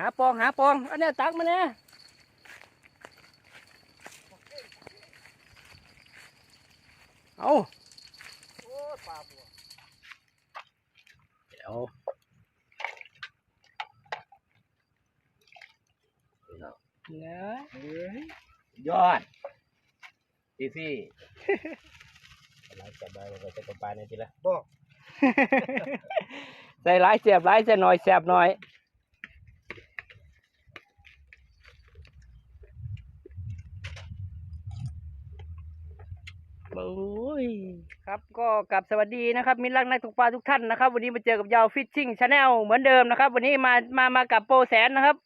หาปองหาปองอันเนี้ยตักมาเนี่ยเอาโอ้ปลาบัวเดี๋ยวเนื้อเฮ้ยยอดอีซี่อะไรจับได้เราจะกระปาในทีละบอกใส่หลายเสียบหลายเสียหน่อยเสียบหน่อย โอ้ยครับก็กลับสวัสดีนะครับมิตรรักนักตกปลาทุกท่านนะครับ วันนี้มาเจอกับยาวฟิชชิ่งชาแนลเหมือนเดิมนะครับ วันนี้มามามากับโปรแสนนะครับ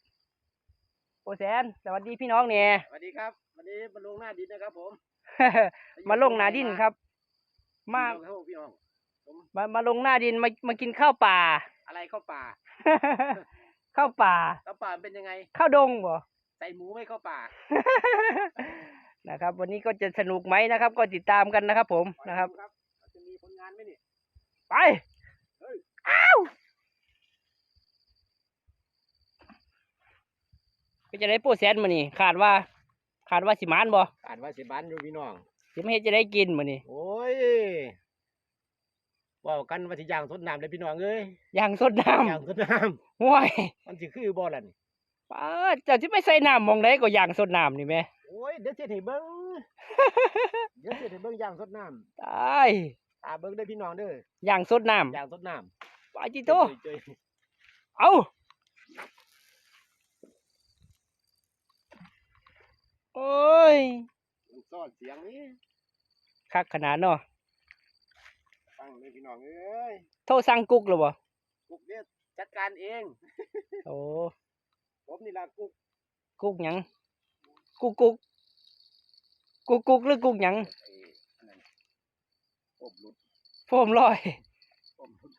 โปรแสนสวัสดีพี่น้องเนี่ยสวัสดีครับ วันนี้มาลงหน้าดินนะครับ ผม มาลงหนาดินครับ มาพี่น้องครับพี่น้องผมมามาลงหน้าดินมามากินข้าวป่า อะไรเข้าป่าข้าวป่าเข้าป่าเป็นยังไงข้าวดงบ่ใส่หมูไม่เข้าป่า นะครับ วันนี้ก็จะสนุกไหมนะครับ ก็ติดตามกันนะครับ ผมนะครับครับจะมีผลงานไหมนี่ไปเฮ้ยอ้าวก็จะได้โปรแสนมานี่ขาดว่า ขาดว่าสิมานบ่อ่านว่าสิบ้านอยู่พี่น้องสิไม่เฮ็ดจะได้กินมานี่โอ้ยว่ากันว่าสิย่างสดน้ำเลยพี่น้องเอ้ยย่างสดน้ย่างสดน้ำห่วยำมันสิคือบ่ล่ะนี่ ป้าดเจ้าที่ไปใส่น้ำหมองไดก็ย่างสดน้ำนี่แหม่โอ้ยเดี๋ยวเสียให้เบิ้งเดี๋ยวเสียให้เบิ้งย่างสดน้ตายำตาเบิ้งได้อพี่น้องเด้อย่างสดน้ย่างสดน้ำปาจิำโตเจยเอาโอ้ยๆมันซ่อนเสียงนี่คักขนาดเนาะฟังเลยพี่น้องเอ้ยโทรสั่งกุ๊กหรือบ่กุ๊กเนี่ยจัดการเอง โอ้ ผมนี่ละกุ๊กกุ๊กหยังกุ๊กกุ๊กกุ๊กกุ๊กหรือกุ๊กหยังไอ้อันนั้นผมหลุดโฟมลอย ผมหลุด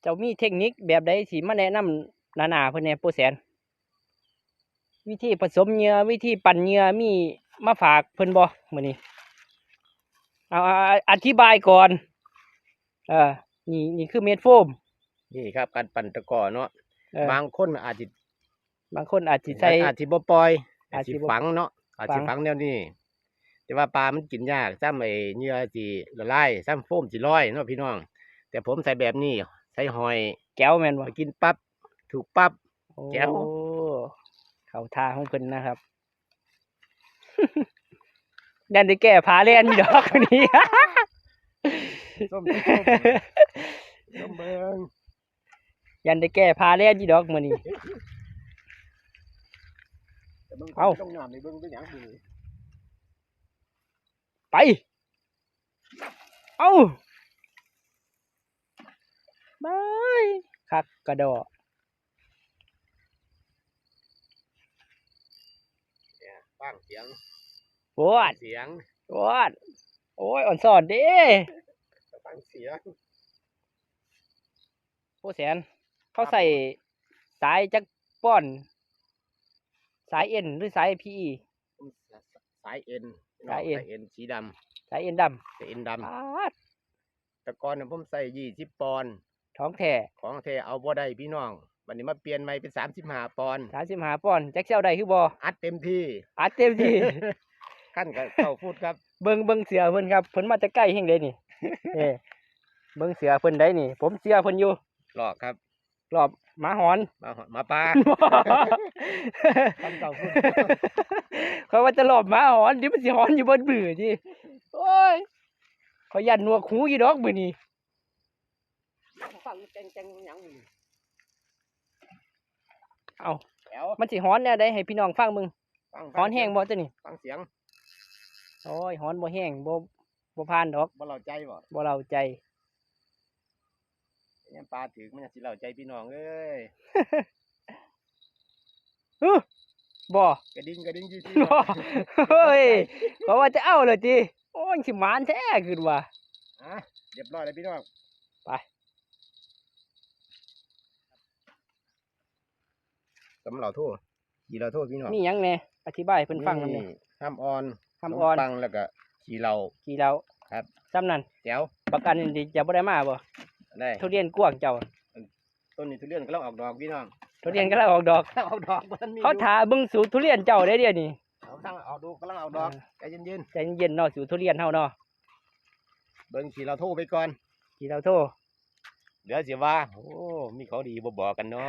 เจ้ามีเทคนิคแบบใดสิมาแนะนำหนาๆเพิ่นแหน่โปรแสน วิธีผสมเหยื่อวิธีปั่นเหยื่อมีมาฝากเพิ่นบ่มื้อนี้เอาเอาเอาอธิบายก่อน เออนี่นี่คือเม็ดโฟม นี่ครับการปั่นตะกร้อเนาะ เออบางคนอาจจะบางคนอาจสิใส่ อาจจะบ่ปล่อยอาอาจจสิจะบ่ฝังเนาะอาจจะฝัง ฝังแนวนี้ แต่ว่าปลามันกินยากซ้ำไอ้เหยื่อสิละลายซ้ำโฟมสิลอยเนาะพี่น้อง แต่ผมใส่แบบนี้ใส่หอยแก้วแม่นบ่พอกินปั๊บถูกปั๊บแจ๋วโอ้เข้าท่าของเพิ่นนะครับยันได้แก้ผาเล่นอยู่ดอกคนนี้ ส้มส้มเบิง ยันได้แก้ผาเล่นอยู่ดอกมื้อนี้แต่เบิ่งเอ้าต้องยอมในเบิ่งเป็นหยังดีไปเอ้าบายคักกระโดดเนี่ยฟังเสียงโวดเสียงโวดโอ้ยอ่อนสอนเด้ฟังเสียงโอ้แสน เขาใส่สายจักป้อน สายเอ็นหรือสายพีสายเอ็นสายเอ็น สายเอ็นสีดสายเอ็นดำสายเอ็นดำปาดำแต่ก่อนน่ะผมใส่ยี่สิบปอนด์ท้องแท้ของแท้เอาบ่ได้พี่น้องวันนี้มาเปลี่ยนใหม่เป็นสามสิบห้าปอนด์สามสิบห้าป้อนจักเจ้าใดคือบ่อัดเต็มที่ อัดเต็มที่ ขั้นกับเข้าพูดครับ เบิ่งเบิ่งเสือเพิ่นครับเพิ่นมาแต่ใกล้แห่งใดนี่ เอ้เบิ่งเสือเพิ่นได้นี่ ผมเสือเพิ่นอยู่หลอกครับ รอบหมาหอน มาหอมาปลาขั้นเก่าพูดเขาว่าจะหลอบหมาหอนเดี๋ยวมันสิหอนอยู่บนมือจิโอ้ยเขายันหนวกหูกี่ดอกมือนี่ฟังแจงแจงหยังนี่เอาแถวมันสิหอนแนวใดให้พี่น้องฟังมึงฟังหอนแห้งบ่ตัวนี้ฟังเสียงโอ้ยหอนบ่แห้งบ่บ่ผ่านดอกบ่เราใจบ่บ่เราใจ ยังปลาถือมันจะสิเราใจพี่น้องเอ้ยฮึบ่กระดิ่งกระดิ่งยี่สิบ่เฮ้ยเพราะว่าจะเอาเลยจิโอ้ยสิหมานแท้ขึ้นว่าอะเรียบร้อยแล้วพี่น้องไปสำเหราโทษขี่เราโทษพี่น้องมีหยังแหน่อธิบายให้เพิ่นฟังนำแหน่ห้ามอ่อนคำอ่อนขมปังแล้วก็ขี่เรากี่เราครับซ้ำนั้นแจ๋วประกันนี่จะบ่ได้มาบ่ ได้ทุเรียนกวางเจ้า ต้นนี้ทุเรียนก็ต้องออกดอกพี่น้องทุเรียนกำลังออกดอกเอาดอกมันมีเขาถาเบิ่งสูตรทุเรียนเจ้าได้เดี๋ยวนี้เอาทั้งเอาดูกำลังเอาดอกใจเย็นใจเย็นๆเนาะสูตรทุเรียนเฮาเนาะๆเบิ่งสีเราโทรไปก่อน ที่เราโทรเดี๋ยวสิว่า โอ้ มีเขาดีบ่บอกกันเนาะ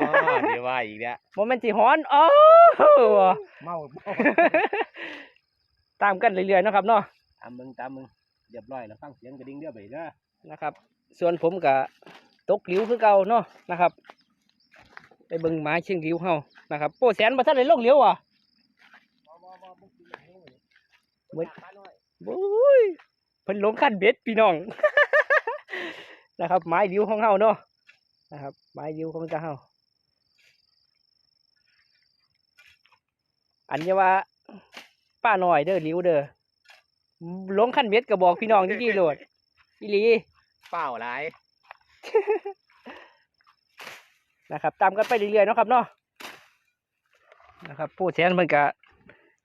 เดี๋ยวว่าอีกแล้วบ่แม่นสิฮ้อนอ๋อเมาเมาตามกันเรื่อยๆเนาะครับเนาะตามมึงตามมึงเรียบร้อยแล้วฟังเสียงกระดิ่งเดียวไปเด้อนะครับ ส่วนผมก็ตกหลิวคือเก่าเนาะนะครับ ไปเบิ่งไม้เชียงหลิวเฮานะครับโป้แสนบ่ทันได้ลงหลิวอะเว้ยโอ้ยเพิ่นลงขั้นเบ็ดพี่น้องนะครับ ไม้หลิวของเฮาเนาะนะครับ ไม้หลิวของเจ้าเฮาอันนี้ว่าป้าหน่อยเด้อหลิวเด้อลงขั้นเบ็ดก็บอกพี่น้องดีๆโลดอีหลี เป้าหลายนะครับ ตามกันไปเรื่อยๆเนาะครับเนาะนะครับผู้แทนมันก็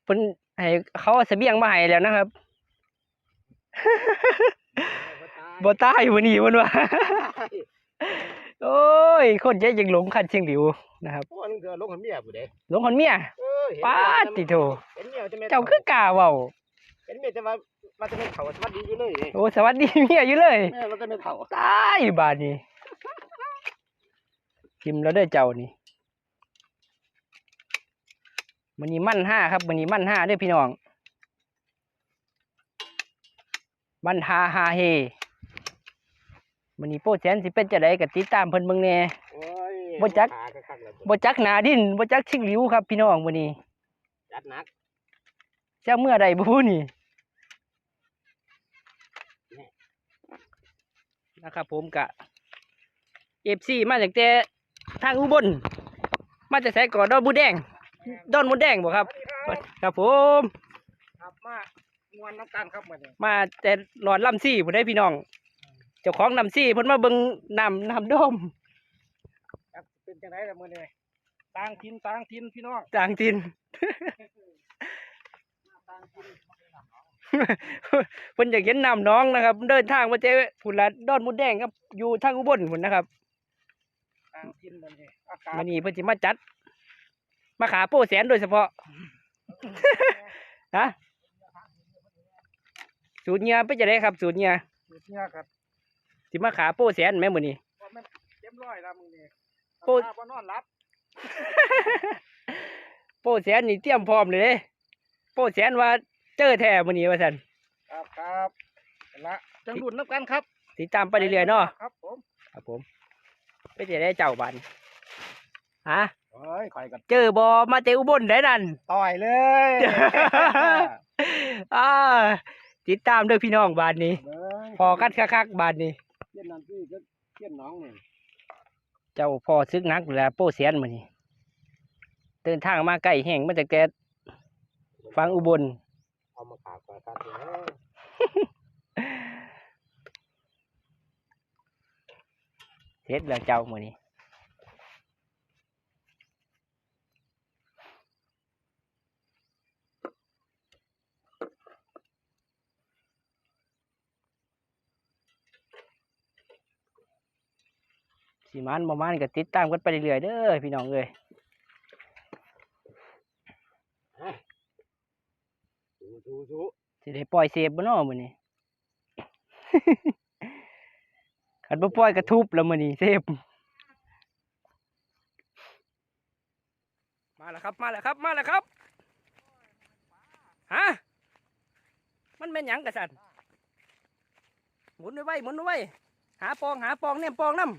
เพิ่นให้เขาเอาเสบียงมาให้แล้วนะครับ บ่ตายวันนี้วันว่าโอ้ย คนเยอะยังหลงคันเชียงหลิวนะครับโอ้นึงเธอลงกับเมียผู้ใดหลงคนเมียเออเห็นป้าดติโถเห็นเมียจะไม่เจ้าคือกาเว้าเห็นเมียจะมา มาจะไม่เฒ่าสวัสดีอยู่เลยนี่โอ้สวัสดีเมียอยู่เลยแม่เราจะไม่เฒ่าตายบาดนี้ทิมแล้วเด้อเจ้านี่มันนี้มั่นห้าครับมันนี้มั่นห้าเด้อพี่น้องมันฮาฮาเฮมันนี้โป้แสนสิเป็นจะไดก็ติดตามเพิ่นเบิ่งแหน่โอ้ยบ่จักขาคักๆแล้วบ่จักหนาดินบ่จักชิงหลิวครับพี่น้องมื้อนี้จัดหนักเจ้าเมื่อใดบ่ฮู้นี่ นะครับผมกะ FC มาจากแต่ทางอุบล มาจากไสก่อนดอนบุแดง ดอนบุแดงบ่ครับ ครับผมครับมามวนน้ำกันครับมื้อนี้มาแต่หลอดลำซี่ผู้ได้พี่น้อง เจ้าของลำซี่เพิ่นมาเบิ่งน้ำน้ำดมครับเป็นจังไดล่ะมื้อนี้ต่างถิ่นต่างถิ่นพี่น้องต่างทินต่างถิ่น เพิ่นอยากเห็นน้ำน้องนะครับเดินทางมาเจอผุนละดอนมุดแดงครับ อยู่ทางอุบลพุ่นนะครับต่างถิ่นมื้อนี้อากาศมื้อนี้เพิ่นสิมาจัด มาขาโป้แสนโดยเฉพาะฮะสูตรเงียเป็นจะได้ครับ สูตรเงียสุดเนี่ยครับสิมาขาโป้แสนแม่มื้อนี้ว่ามันเต็มร้อยแล้วมื้อนี้โอ้ยตาบ่นอนหลับโป้แสนนี่เตรียมพร้อมเลยเด้โป้แสนว่า เจอแท้มื้อนี้ว่าซั่นครับครับละจังรุ่นน้ำกันครับติดตามไปเรื่อยๆเนาะครับผมครับผมเป็นจะได้เจ้าบันฮะเฮ้ยข่อยกับเจอบอมาเจออุบลได้นั่นต่อยเลยอ่าติดตามเด้วยพี่น้องบานนี้เบ้ยพอกันคักๆบานนี้เทียนน้ำพี่ก็เทียนน้องนี่เจ้าพ่อซึกนักแล้วโป้เสียนมานี่เดินทางมาใกล้แห่งมาจากแกฟังอุบล เอามาขาก่อนครับเด้อเสร็จแล้วเจ้ามือนี้สีมันประมาณก็ติดตามกันไปเรื่อยๆเด้อพี่น้องเอ้ย สู้สู้สู้สิได้ปล่อยเซฟบ่เนาะมื้อนี้คันบ่ปล่อยก็ทุบแล้วมื้อนี้เซฟมาแล้วครับมาแล้วครับมาแล้วครับฮะมันเป็นหยังกะสันหมุนไว้ๆหมุนไว้หาปองหาปองเนี่ยปองน้ำ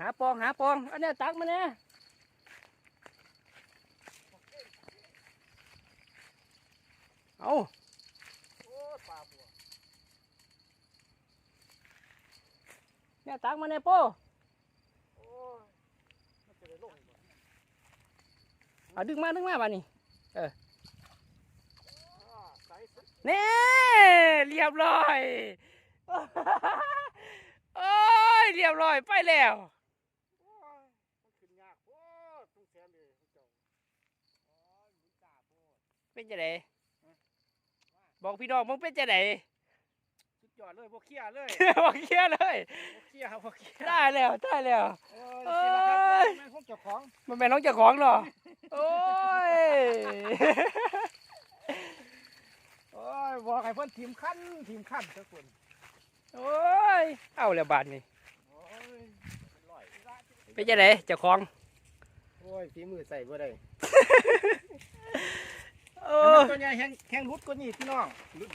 หาปองหาปองอันเนี้ยตักมาเนี่ย เอาโอ้ยปลาบัวเนี่ยตักมาเนี่ยโป้โอ้ยมันจะได้ลงอีกบ่เอาดึงมาดึงมาบ้านี่อ้าใส่สุดเน่เรียบร้อยโอ้ยเรียบร้อยไปแล้วโอ้ยมันขึ้นยากโอ้ยต้องแสนเลยพวกเจ้าโอ้ยหมุนตาโพดเป็นจะได บอกพี่น้องมึงเป็นจะไดสุดยอดเลยบ่เคลียร์เลยโอเคเลยบ่เคลียร์บ่เคลียร์ได้แล้วได้แล้วโอ้ยสิล่ะครับเอ้ยแม่นของเจ้าของมันเป็นน้องเจ้าของเนาะโอ้ยโอ้ยบอกให้เพิ่นทีมขั้นทีมขั้นเจ้าคนโอ้ยเอาแล้วบาดนี่โอ้ยเป็นร้อยเป็นจังไดเจ้าของโอ้ยฝีมือใส่บ่ได้เอแต่อมันตัวใหญ่แห้งแห้งรุดกว่านี้พี่น้องรุด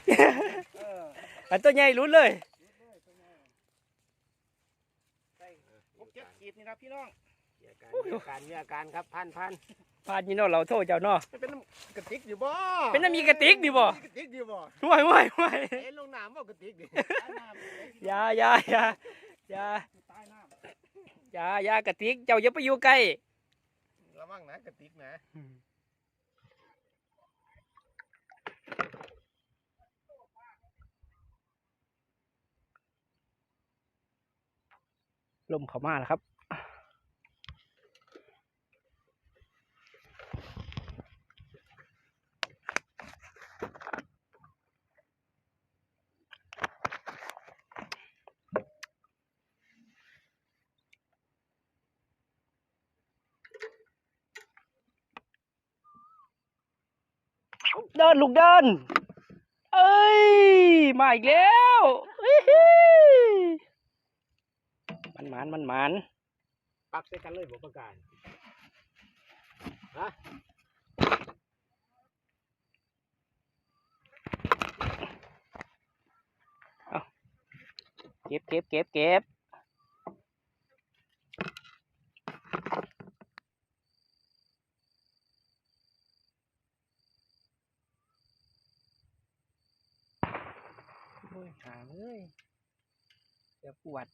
เอออันตัวใหญ่ลุ้นเลยใส่หกเจ็ดขีดนี่นะพี่น้องมีอาการมีอาการมีอาการครับพันพันพาดนี่เนาะเราโทษเจ้าเนาะจะเป็นน้ำกระติกอยู่บ่เป็นน้ำมีกระติกดิบ่มีกระติกอยู่บ่ห่วยห่วยห่วยเอ็นลงน้ำบ่กระติกดิอย่าอย่าอย่าอย่าตายน้อย่าอย่ากระติกเจ้าอย่าไปอยู่ใกล้ำระวังนะกระติกนะ ลมเขามาแล้วครับ เดินลูกเดิน เอ้ย มาอีกแล้วอิ๊หิมันหมานมันหมานปักใส่กันเลยบ่ประกาศฮะเก็บเก็บเก็บเก็บโอ้ย หาเลยเดี๋ยวปวด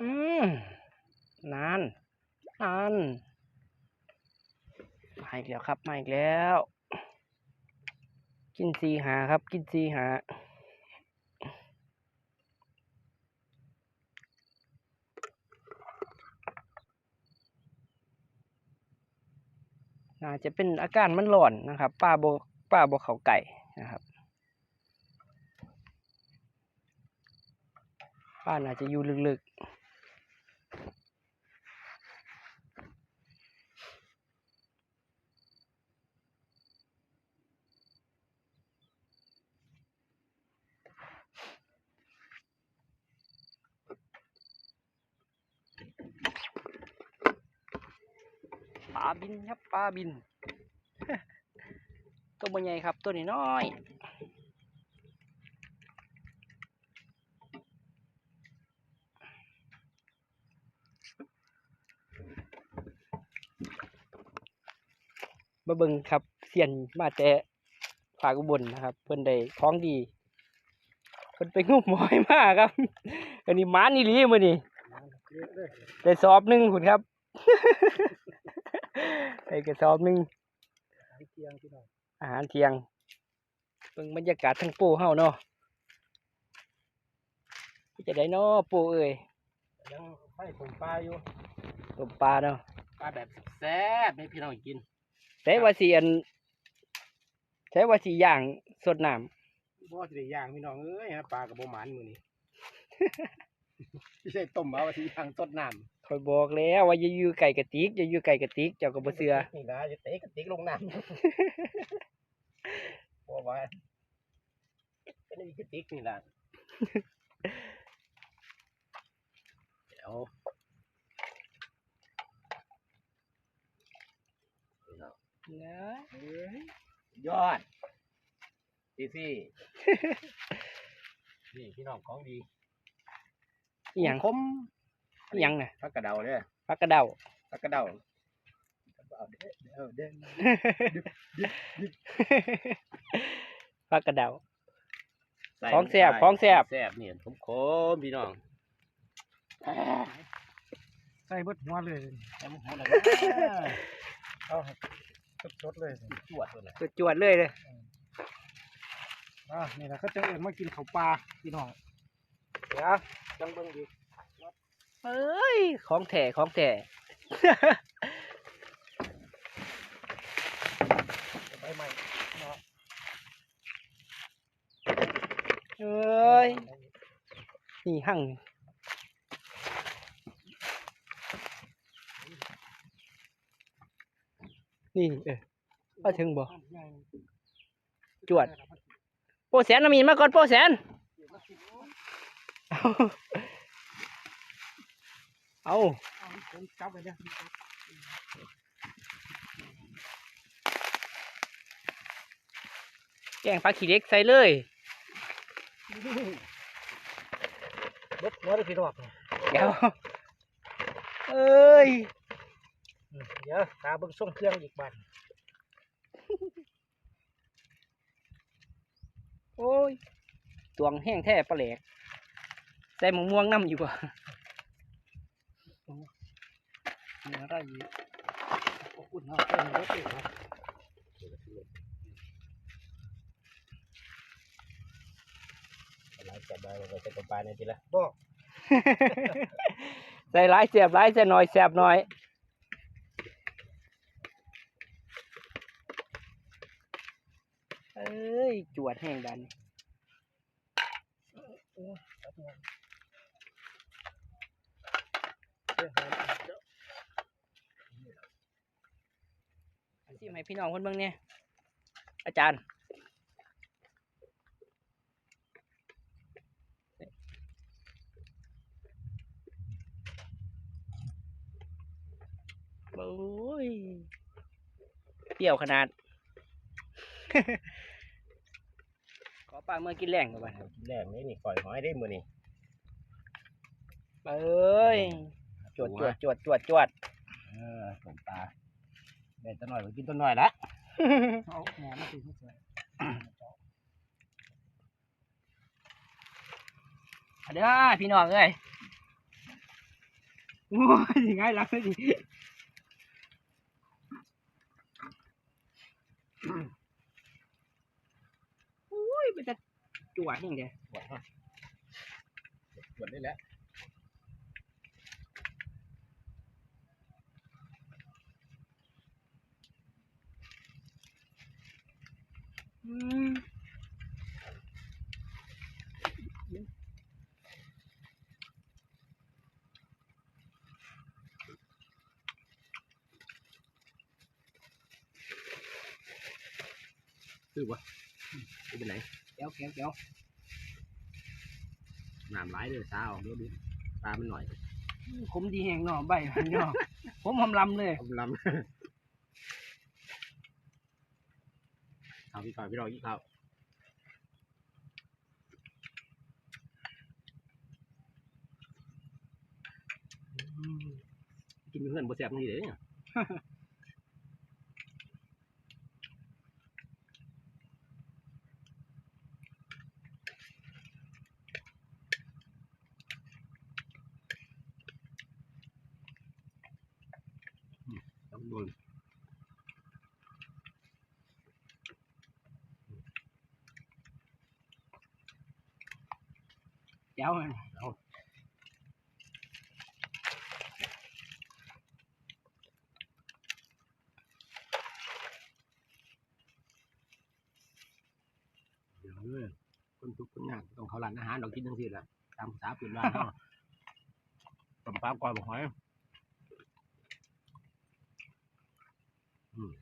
อืมนานนานมาอีกแล้วครับ มาอีกแล้ว กินซีหาครับ กินซีหา น่าจะเป็นอาการมันร้อนนะครับ ป้าโบป้าโบเขาไก่นะครับ ป้าน่าจะอยู่ลึกๆ บินครับปลาบิน ตัวมันใหญ่ครับตัวนี้น้อยมาเบิ่งครับเสียนมาแต่ภาคอุบลนะครับ เพิ่นได้ท้องดีเพิ่นไปงุบหมอยมาครับ อันนี้หมานี่ลีมื้อนี้เยอะเลยได้สอบหนึงคุณครับ ได้กระสอบหนึงหางเทียงพี่น้องอาหารเที่ยงเบิ่งบรรยากาศทั้งปูเฮาเนาะจะได้เนาะปูเอ้ยยังไฟผมปลาอยู่ต้มปลาเนาะปลาแบบแซ่บให้พี่น้องกินใช้ว่าสิอันใช้ว่าสิย่างสดน้ำบ่สิได้ย่างพี่น้องเอ้ยฮะปลากับบ่หมานมื้อนี้ไม่ใช่ต้มเอาว่าสิย่างสดน้ำ คอยบอกแล้วว่าอย่าอยู่ไก่กระติกอย่าอยู่ไก่กระติกเจ้าก็บ่เชื่อนี่นะจะเตะกระติกลงน้ำบ่ว่าเป็นอีกกระติกนี่ล่ะเดี๋ยวพี่น้องนะยอดดีซี่นี่พี่น้องของดี อีหยัง คม อีหยังน่ะพักกระเดาเด้อผักกระเดาพักกระเดาเอาเด้อเด้อเด้อผักกระเดาสใส่ของแซ่บของแซ่บแซ่บเนี่ยผมขมพี่น้องใส่เบิดหัวเลยแซ่บหอมเลยเอาสดๆเลยจวดเลยนะสุดจวดเลยเลยอะนี่แหละเขาจะเอิ้นมากินข้าวปลาพี่น้องเดี๋ยวจังเบิ่งดี เอ้ย ของแท้ของแท้ใบใหม่เนาะเอ้ย นี่หั่งนี่ เออเอาถึงบ่จวด โปรแสนน้ำมีนมาก่อนโปรแสน เอาเอาเอาผมจับไว้เนี่ยแกงปลาขี้เหล็กใส่เลยเบิดหัวเลยพี่น้องเดี๋ยวเอ้ยอืมเดี๋ยวตาเบิ่งส่งเครื่องอีกบัดโอ้ย ตวงแห้งแท้ปลาแหลกใส่หมูม่วงน้ำอยู่บ่นี่อะ ไรอีกอบอุ่นเนาะเอิ้นรถอีกเนาะหลายแซ่บได้เราจะเป็นปลาในทีละบอกใส่หลายเสียบหลายใส่น้อยแสบน้อยเอ้ย จวดแห้งดัน เดี๋ยวหาเดี๋ยวซิมให้พี่น้องคนเบิ่งเนี่ยอาจารย์โอ้ยเปรี้ยวขนาด ขอปาเมื่อกินแรงกับมันแรกนี่นี่ก่อยหอยได้มือนี่เอ้ยจวดจวดจวดจวดจวดเออต้มปลาได้ตัวหน่อยไปกินตัวหน่อยละเอาหมอมาติดให้ใส่เอาเด้อพี่น้องเอ้ยโอ้ยยังไงรักเลยดิโอ้ยมันจะจวดนี่เดียวหวานหวานได้แล้ว อืมคือวะคือเป็นไหนเดี๋ยวเดี๋ยวเดี๋ยวน้ำไหลายเลยตา ออกดูดูปลามันหน่อยผมดีแหงเนาะใบมันเนาะผมหอมลำเลยลำลำเอาพี่ก่อนพี่รอยี่ข้าวกินเพื่อนบ่แซ่บนี่เด้เนี่ยต้อโดน เดี๋ยวเดี๋ยวเด้อคนทุกข์คนยากต้องเขาหลานอาหารเรากินทั้งสิ้นละตามภาษาปืนบ้านเนาะต้มปลาก้อยบ่หอยอืม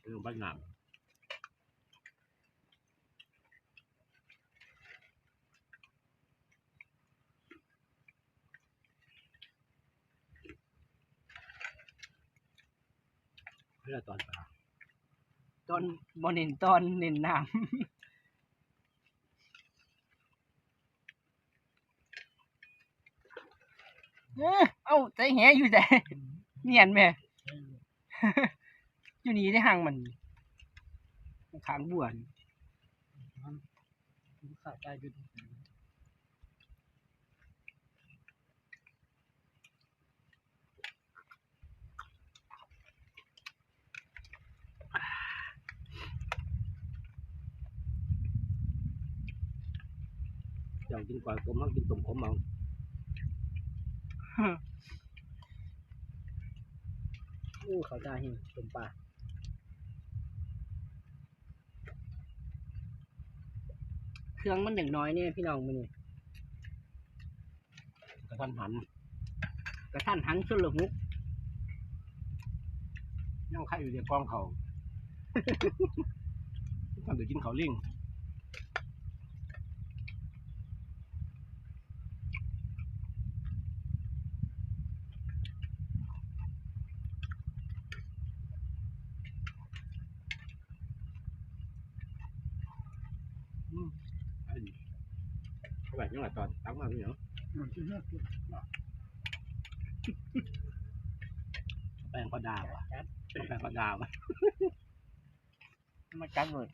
เรื่องบ้านงามเพื่อตอนปลาตอนบอเน้นตอนเน้นน้ำเอ้อเอ้าใจแหอยู่แต่เนียนแม่ อยู่นี่ได้ห่างมันขางบวนคขาดใจอยู่ อยากกินกวายผมเอากินตุ่มผมเอาอู้เขาตาหิต้มปลาเครื่องมันอย่างน้อยเนี่ยพี่น้องมือนี่กระทันหัน กระท่านหันสุดละหุกยังไข่อยู่ในกองเขาทำเดี๋ยวกินเขาวลิงอืมอันนี้เขาแบบ ยังไงตอนตั้งมาพี่เนาะอืมที่เนี่ยคือแป้งก็ดาวอะแป้งก็ดาวอะมาจังเลย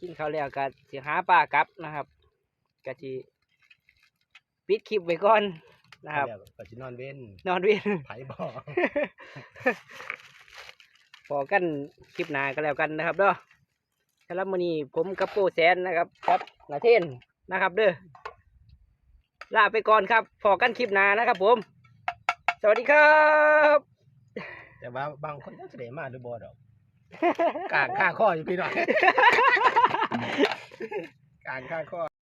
กินข้าวแล้วก็สิหาปลากลับนะครับก็สิปิดคลิปไว้ก่อนนะครับแล้วก็จะนอนเว้นนอนเวียน ไผบอกพอกันคลิปหน้าก็แล้วกันนะครับเด้อสำหรับมื้อนี้ผมกับโปแสนนะครับครับนาเทนนะครับ เด้อลาไปก่อนครับพอกันคลิปหน้านะครับ ผม สวัสดีครับ แต่ว่าบางคนก็เสด็จมาหรือบ่ดอกกลางข้าข้ออยู่พี่น้อย การข้าข้อ